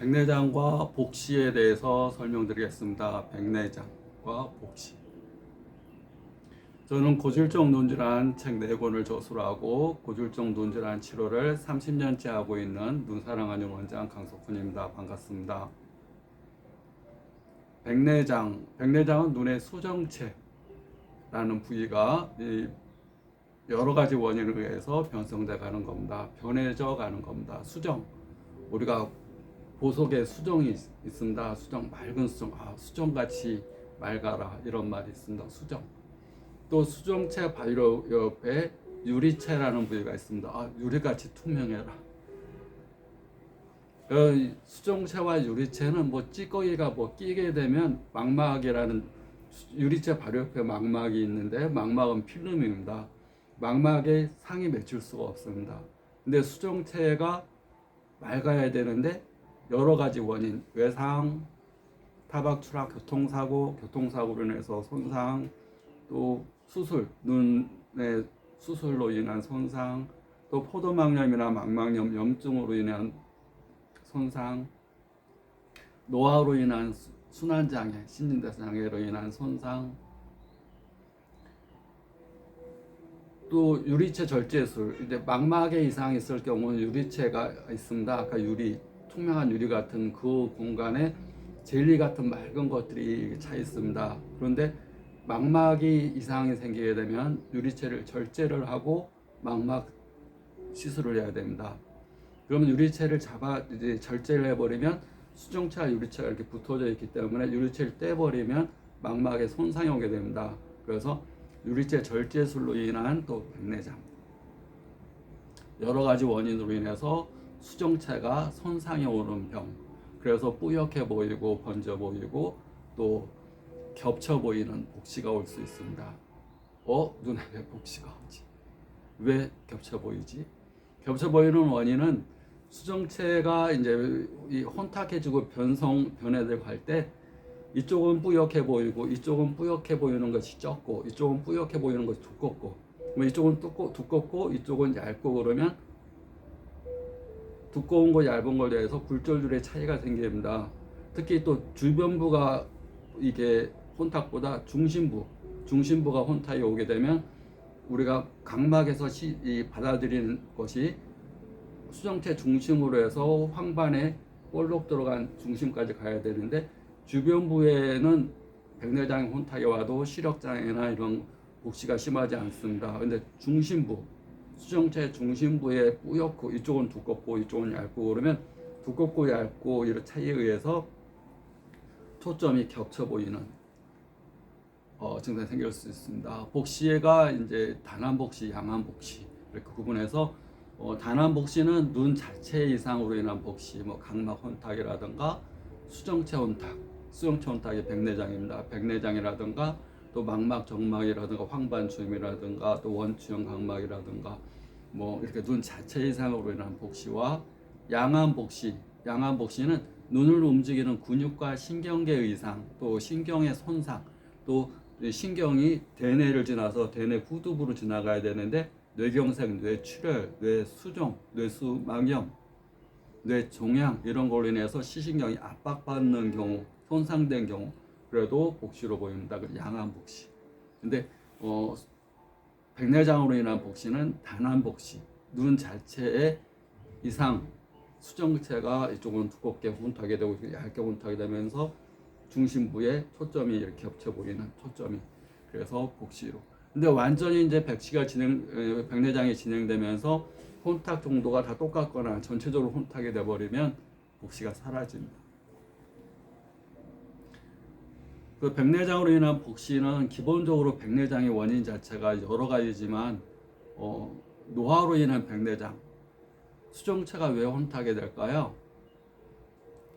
백내장과 복시에 대해서 설명드리겠습니다. 백내장과 복시. 저는 고질적 눈질환 책 4권을 저술 하고 고질적 눈질환 치료를 30년째 하고 있는 눈사랑하는 원장 강석훈입니다. 반갑습니다. 백내장, 백내장은 눈의 수정체라는 부위가 이 여러 가지 원인에 의해서 변성돼 가는 겁니다. 변해져 가는 겁니다. 수정. 우리가 보석에 수정이 있- 있습니다. 수정, 맑은 수정. 아, 수정같이 맑아라. 이런 말이 있습니다. 수정. 또 수정체 바로 옆에 유리체라는 부위가 있습니다. 아, 유리같이 투명해라. 어, 이 수정체와 유리체는 뭐 찌꺼기가 뭐 끼게 되면 망막이라는 수- 유리체 바로 옆에 망막이 있는데 망막은 필름입니다. 망막에 상이 맺힐 수가 없습니다. 근데 수정체가 맑아야 되는데 여러 가지 원인, 외상, 타박 추락, 교통사고, 교통사고로 인해서 손상, 또 수술, 눈의 수술로 인한 손상, 또 포도막염이나 망막염 염증으로 인한 손상, 노화로 인한 수- 순환장애, 신진대사장애로 인한 손상, 또 유리체 절제술, 이제 망막에 이상이 있을 경우는 유리체가 있습니다. 아까 유리, 투명한 유리 같은 그 공간에 젤리 같은 맑은 것들이 차 있습니다. 그런데 망막이 이상이 생기게 되면 유리체를 절제를 하고 망막 시술을 해야 됩니다. 그러면 유리체를 잡아 이제 절제를 해버리면 수정체와 유리체가 이렇게 붙어져 있기 때문에 유리체를 떼버리면 망막에 손상이 오게 됩니다. 그래서 유리체 절제술로 인한 또 백내장 여러 가지 원인으로 인해서 수정체가 손상이 오는 병 그래서 뿌옇게 보이고 번져 보이고 또 겹쳐 보이는 복시가 올 수 있습니다. 어 눈에 왜 복시가 오지? 왜 겹쳐 보이지? 겹쳐 보이는 원인은 수정체가 이제 이 혼탁해지고 변성 변해되고 할때 이쪽은 뿌옇게 보이고 이쪽은 뿌옇게 보이는 것이 적고 이쪽은 뿌옇게 보이는 것이 두껍고 뭐 이쪽은 두껍고 이쪽은 얇고 그러면 두꺼운 거 얇은 거에 대해서 굴절률의 차이가 생깁니다. 특히 또 주변부가 이게 혼탁보다 중심부 중심부가 혼탁이 오게 되면 우리가 각막에서 시, 이 받아들이는 것이 수정체 중심으로 해서 황반에 볼록 들어간 중심까지 가야 되는데 주변부에는 백내장 혼탁이 와도 시력장애나 이런 복시가 심하지 않습니다. 근데 중심부 수정체 중심부에 뿌옇고 이쪽은 두껍고 이쪽은 얇고 그러면 두껍고 얇고 이런 차이에 의해서 초점이 겹쳐 보이는 어, 증상이 생길 수 있습니다. 복시가 이제 단한 복시, 양한 복시 이렇게 구분해서 어, 단한 복시는 눈 자체 이상으로 인한 복시, 뭐 각막 혼탁이라든가 수정체 혼탁, 수정체 혼탁이 백내장입니다. 백내장이라든가 또 망막 정막이라든가 황반주염이라든가 또 원추형 각막이라든가 뭐 이렇게 눈 자체 이상으로 인한 복시와 양한 복시, 양한 복시는 눈을 움직이는 근육과 신경계 이상, 또 신경의 손상, 또 신경이 대뇌를 지나서 대뇌 후두부로 지나가야 되는데 뇌경색, 뇌출혈, 뇌수종, 뇌수막염, 뇌종양 이런 걸로 인해서 시신경이 압박받는 경우, 손상된 경우 그래도 복시로 보입니다. 그 양한 복시. 근데 어, 백내장으로 인한 복시는 단한 복시. 눈 자체의 이상 수정체가 이쪽은 두껍게 혼탁이 되고 얇게 혼탁이 되면서 중심부에 초점이 이렇게 겹쳐 보이는 초점이 그래서 복시로. 근데 완전히 이제 백시가 진행 에, 백내장이 진행되면서 혼탁 정도가 다 똑같거나 전체적으로 혼탁이 돼 버리면 복시가 사라집니다. 그 백내장으로 인한 복시는 기본적으로 백내장의 원인 자체가 여러 가지지만 어, 노화로 인한 백내장 수정체가 왜 혼탁이 될까요?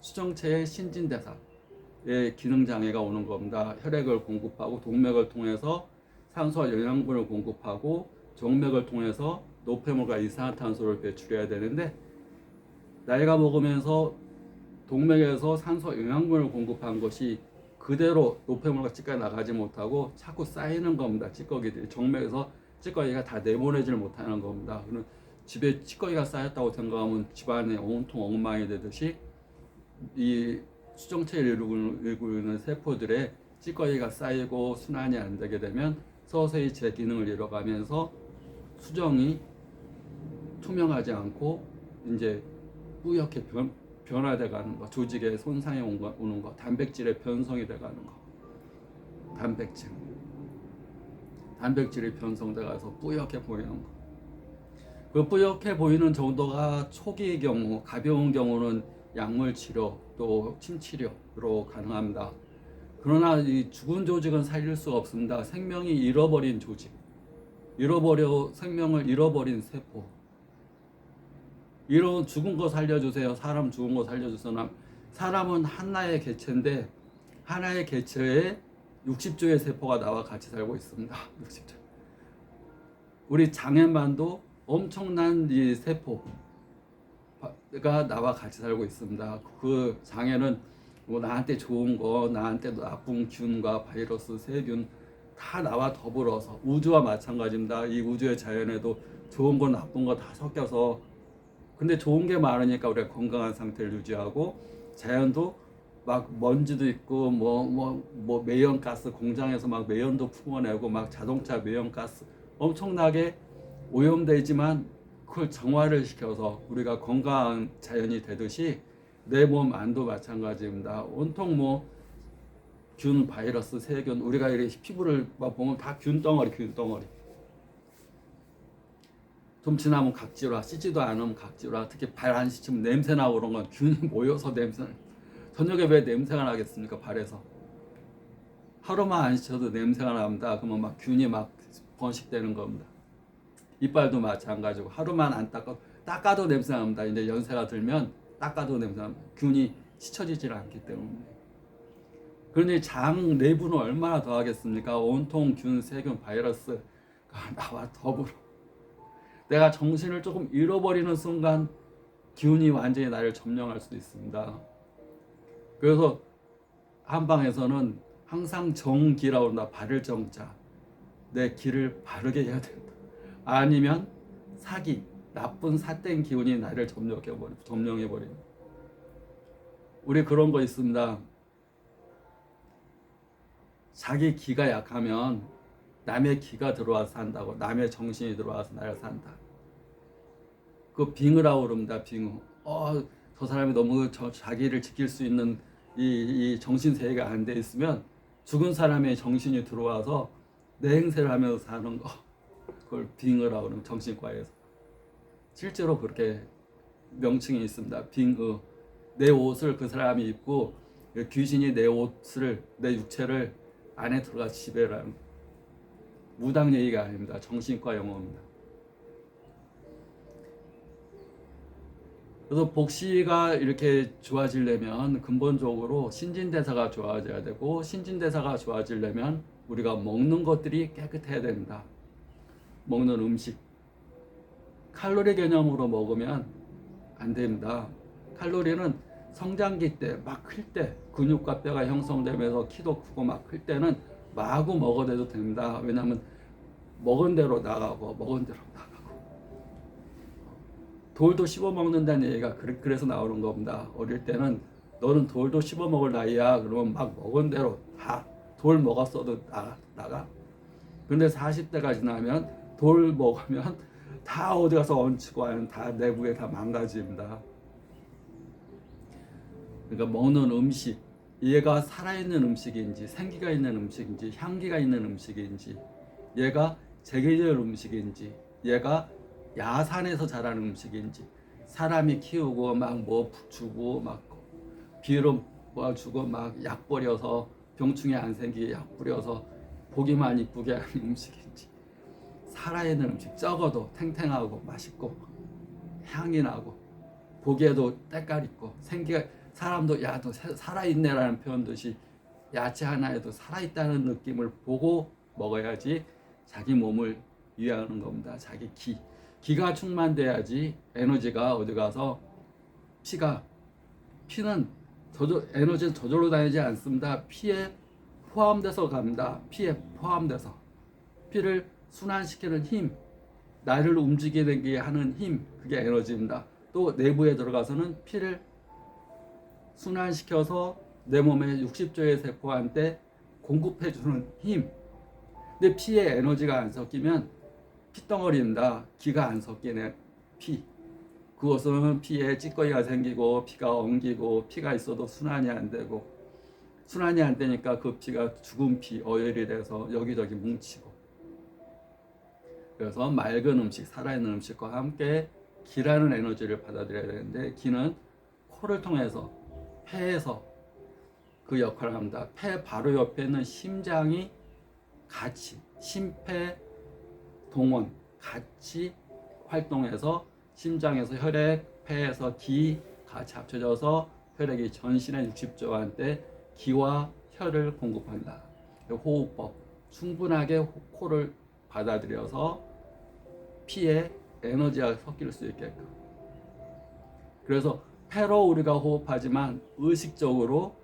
수정체의 신진대사의 기능 장애가 오는 겁니다. 혈액을 공급하고 동맥을 통해서 산소와 영양분을 공급하고 정맥을 통해서 노폐물과 이산화탄소를 배출해야 되는데 나이가 먹으면서 동맥에서 산소 영양분을 공급한 것이 그대로 노폐물과 찌꺼기 나가지 못하고 자꾸 쌓이는 겁니다. 찌꺼기들이 정맥에서 찌꺼기가 다 내보내질 못하는 겁니다. 그럼 집에 찌꺼기가 쌓였다고 생각하면 집안에 온통 엉망이 되듯이 이 수정체를 이루고 있는 세포들의 찌꺼기가 쌓이고 순환이 안 되게 되면 서서히 제 기능을 잃어가면서 수정이 투명하지 않고 이제 뿌옇게 변, 변화돼 가는 거, 조직에 손상이 오는 거, 단백질의 변성이 돼 가는 거. 단백질. 단백질이 변성돼 가서 뿌옇게 보이는 거. 그 뿌옇게 보이는 정도가 초기의 경우, 가벼운 경우는 약물 치료 또 침치료로 가능합니다. 그러나 이 죽은 조직은 살릴 수가 없습니다. 생명이 잃어버린 조직, 잃어버려 생명을 잃어버린 세포. 이런 죽은 거 살려주세요. 사람 죽은 거 살려주세요. 사람은 하나의 개체인데 하나의 개체에 60조의 세포가 나와 같이 살고 있습니다. 60조. 우리 장애만도 엄청난 이 세포가 나와 같이 살고 있습니다. 그 장애는 뭐 나한테 좋은 거, 나한테 나쁜 균과 바이러스, 세균 다 나와 더불어서 우주와 마찬가지입니다. 이 우주의 자연에도 좋은 거, 나쁜 거 다 섞여서 근데 좋은 게 많으니까 우리가 건강한 상태를 유지하고 자연도 막 먼지도 있고 뭐 뭐 뭐 매연가스 공장에서 막 매연도 품어내고 막 자동차 매연가스 엄청나게 오염되지만 그걸 정화를 시켜서 우리가 건강한 자연이 되듯이 내 몸 안도 마찬가지입니다. 온통 뭐 균, 바이러스, 세균 우리가 이렇게 피부를 막 보면 다 균 덩어리, 균 덩어리. 좀 지나면 각질화, 씻지도 않으면 각질화, 특히 발 안 씻으면 냄새 나고 그런 건 균이 모여서 냄새. 저녁에 왜 냄새가 나겠습니까? 발에서. 하루만 안 씻어도 냄새가 납니다. 그러면 막 균이 막 번식되는 겁니다. 이빨도 마찬가지고 하루만 안 닦아 닦아도 냄새 납니다. 이제 연세가 들면 닦아도 냄새 납니다. 균이 씻혀지질 않기 때문에. 그러니 장 내부는 얼마나 더 하겠습니까? 온통 균, 세균, 바이러스가 나와 더불어. 내가 정신을 조금 잃어버리는 순간 기운이 완전히 나를 점령할 수도 있습니다. 그래서 한방에서는 항상 정기라고 한다. 바를 정자. 내 길을 바르게 해야 된다. 아니면 사기, 나쁜 사땡 기운이 나를 점령해버리, 점령해버린다. 우리 그런 거 있습니다. 자기 기가 약하면 남의 기가 들어와서 산다고 남의 정신이 들어와서 나를 산다. 그 빙의라고 그럽니다. 빙의. 어, 저 사람이 너무 저 자기를 지킬 수 있는 이, 이 정신 세계가 안 돼 있으면 죽은 사람의 정신이 들어와서 내 행세를 하면서 사는 거. 그걸 빙의라고 그러면 정신과에서. 실제로 그렇게 명칭이 있습니다. 빙의. 내 옷을 그 사람이 입고 그 귀신이 내 옷을 내 육체를 안에 들어가 지배를 하는 무당 얘기가 아닙니다. 정신과 용어입니다. 그래서 복시가 이렇게 좋아지려면 근본적으로 신진대사가 좋아져야 되고 신진대사가 좋아지려면 우리가 먹는 것들이 깨끗해야 됩니다. 먹는 음식 칼로리 개념으로 먹으면 안 됩니다. 칼로리는 성장기 때 막 클 때 근육과 뼈가 형성되면서 키도 크고 막 클 때는 마구 먹어대도 됩니다. 왜냐하면 먹은 대로 나가고 먹은 대로 나가고 돌도 씹어 먹는다는 얘기가 그래- 그래서 나오는 겁니다. 어릴 때는 너는 돌도 씹어 먹을 나이야. 그러면 막 먹은 대로 다 돌 먹었어도 나가 나가. 근데 40대가 지나면 돌 먹으면 다 어디 가서 얹히고 하는 다 내부에 다 망가집니다. 그러니까 먹는 음식 얘가 살아있는 음식인지 생기가 있는 음식인지 향기가 있는 음식인지 얘가 제계절 음식인지 얘가 야산에서 자라는 음식인지 사람이 키우고 막 뭐 주고 막 비료 뭐 주고 막약 뿌려서 병충해 안 생기게 약 뿌려서 보기만 이쁘게 하는 음식인지 살아있는 음식 적어도 탱탱하고 맛있고 향이 나고 보기에도 때깔 있고 생기가 사람도 야도 살아있네라는 표현 듯이 야채 하나에도 살아있다는 느낌을 보고 먹어야지 자기 몸을 위하는 겁니다. 자기 기 기가 충만돼야지 에너지가 어디 가서 피가 피는 저절 에너지는 저절로 다니지 않습니다. 피에 포함돼서 갑니다. 피에 포함돼서 피를 순환시키는 힘, 나를 움직이게 하는 힘, 그게 에너지입니다. 또 내부에 들어가서는 피를 순환시켜서 내 몸의 60조의 세포한테 공급해주는 힘. 근데 피에 에너지가 안 섞이면 피덩어리입니다. 기가 안 섞이는 피. 그것은 피에 찌꺼기가 생기고 피가 엉기고 피가 있어도 순환이 안 되고 순환이 안 되니까 그 피가 죽은 피, 어혈이 돼서 여기저기 뭉치고 그래서 맑은 음식, 살아있는 음식과 함께 기라는 에너지를 받아들여야 되는데 기는 코를 통해서 폐에서 그 역할을 합니다. 폐 바로 옆에 있는 심장이 같이 심폐 동원 같이 활동해서 심장에서 혈액, 폐에서 기 같이 합쳐져서 혈액이 전신의 60조한테 기와 혈을 공급한다. 호흡법 충분하게 호- 코를 받아들여서 피에 에너지가 섞일 수 있게끔. 그래서 폐로 우리가 호흡하지만 의식적으로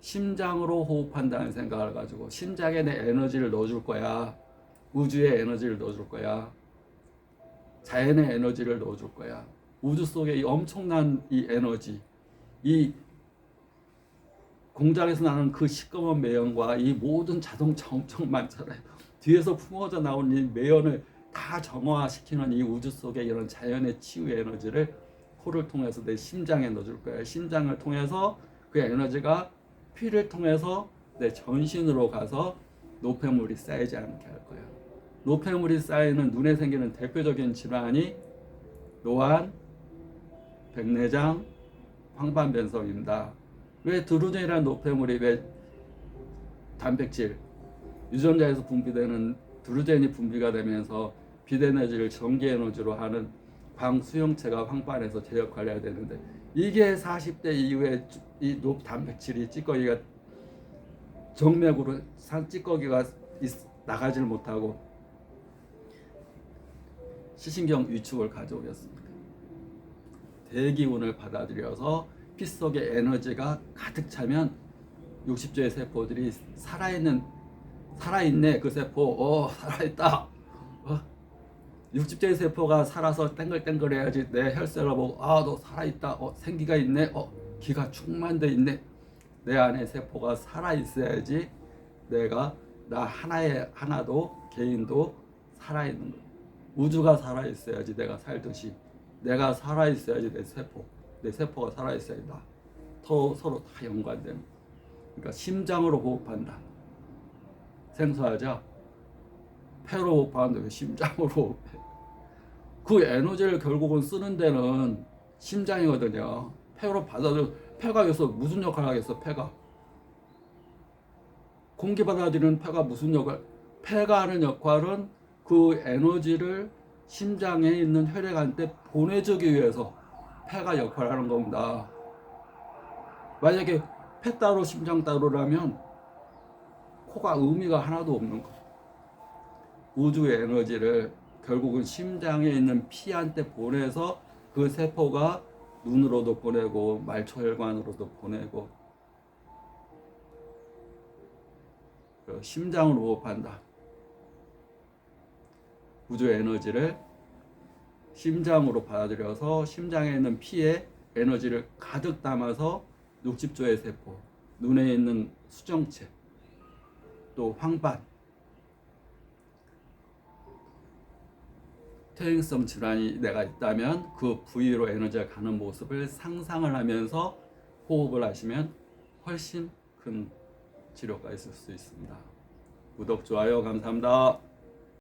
심장으로 호흡한다는 생각을 가지고 심장에 내 에너지를 넣어줄 거야. 우주에 에너지를 넣어줄 거야. 자연의 에너지를 넣어줄 거야. 우주 속에 이 엄청난 이 에너지, 이 공장에서 나는 그 시꺼먼 매연과 이 모든 자동차 엄청 많잖아요. 뒤에서 품어져 나온 이 매연을 다 정화시키는 이 우주 속에 이런 자연의 치유 에너지를 코를 통해서 내 심장에 넣어줄 거야. 심장을 통해서 그 에너지가 피를 통해서 내 전신으로 가서 노폐물이 쌓이지 않게 할 거야. 노폐물이 쌓이는 눈에 생기는 대표적인 질환이 노안, 백내장, 황반변성입니다. 왜 드루젠이라는 노폐물이 왜 단백질 유전자에서 분비되는 드루젠이 분비가 되면서 비대에너지를 전기 에너지로 하는 광수용체가 황반에서 제 역할을 해야 되는데 이게 40대 이후에 이높 단백질이 찌꺼기가 정맥으로 산 찌꺼기가 있- 나가질 못하고 시신경 위축을 가져오겠습니다. 대기운을 받아들여서 피 속에 에너지가 가득 차면 60조의 세포들이 살아있는 살아있네 그 세포 어 살아있다 어? 60조의 세포가 살아서 땡글땡글해야지 내 혈세를 보고 아 너 살아있다. 어 생기가 있네. 어 기가 충만돼 있네. 내 안에 세포가 살아있어야지 내가 나 하나의 하나도 개인도 살아있는 거 우주가 살아있어야지 내가 살듯이 내가 살아있어야지 내 세포 내 세포가 살아있어야 나. 서로, 다 연관되는 그러니까 심장으로 호흡한다. 생소하죠? 폐로 호흡하는데 왜 심장으로 그 에너지를 결국은 쓰는 데는 심장이거든요 폐로 받아들 폐가 여기서 무슨 역할을 하겠어 폐가 공기 받아들이는 폐가 무슨 역할 폐가 하는 역할은 그 에너지를 심장에 있는 혈액한테 보내주기 위해서 폐가 역할을 하는 겁니다. 만약에 폐 따로 심장 따로라면 코가 의미가 하나도 없는 거. 우주의 에너지를 결국은 심장에 있는 피한테 보내서 그 세포가 눈으로도 보내고 말초혈관으로도 보내고 그 심장으로 호흡한다. 우주의 에너지를 심장으로 받아들여서 심장에 있는 피에 에너지를 가득 담아서 60조의 세포, 눈에 있는 수정체, 또 황반, 퇴행성 질환이 내가 있다면 그 부위로 에너지가 가는 모습을 상상을 하면서 호흡을 하시면 훨씬 큰 치료가 있을 수 있습니다. 구독, 좋아요 감사합니다.